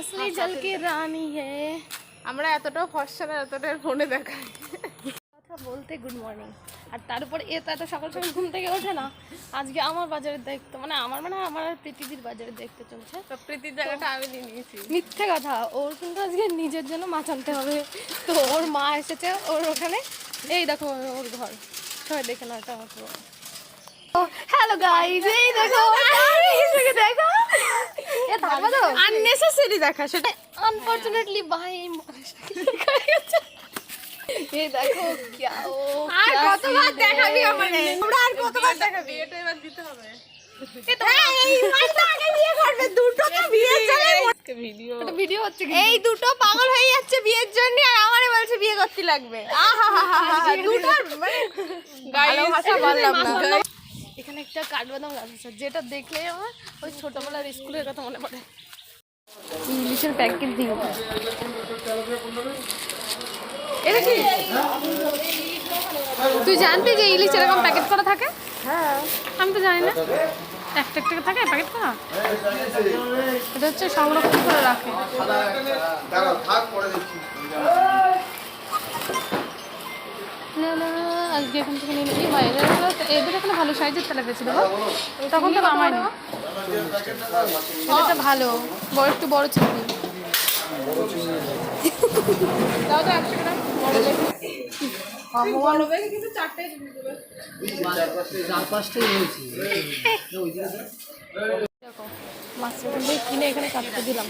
আসলে জলকে রানী হে। আমরা এতটাও ফর্সা এতটার ফোনে দেখাই কথা বলতে গুড মর্নিং আর তারপর এ তো এত সকাল সকাল ঘুম থেকে ওঠে না। আজকে আমার বাজারের দায়িত্ব মানে আমার মানে আমার আর প্রীতিদির বাজারের দায়িত্ব চলছে। তো প্রীতির জায়গাটা আমি নিয়েছি। মিথ্যে কথা ওর কিন্তু আজকে নিজের জন্য মাছ আনতে হবে। তো ওর মা এসেছে ওর ওখানে। এই দেখো ওর ঘর। সবাই দেখে না এটা হ্যালো গাইজ এই দেখো। আননেসেসারি দেখা সেটা আনফরচুনেটলি ভাই এই দেখো আর কতবার দেখাবি আমারে তোমরা আর কতবার দেখাবি? এটা এবার দিতে হবে। দুটো পাগল হয়ে যাচ্ছে বিয়ের জন্য আর আমারে বলছে বিয়ে করতে লাগবে। আহা দুটো মানে এখানে একটা কাঠবাদাম গাছ আছে যেটা দেখলেই আমার ওই ছোটবেলার স্কুলের কথা মনে পড়ে। ইংলিশের প্যাকেট দিয়ে এটা কি? তুই জানতি যে ইলিশ এরকম প্যাকেট করা থাকে? হ্যাঁ। আমি তো জানি না। একটা একটা থাকে প্যাকেট করা? এটা হচ্ছে সংরক্ষণ করে রাখে। না না আজকে এখান থেকে নিয়ে নিই হয়। এদের এখানে ভালো সাইজের তেলা পেয়েছে দেবো তখন তো আমার এটা ভালো। বড় একটু বড় চিংড়ি দাও কিনে এখানে কাটতে দিলাম।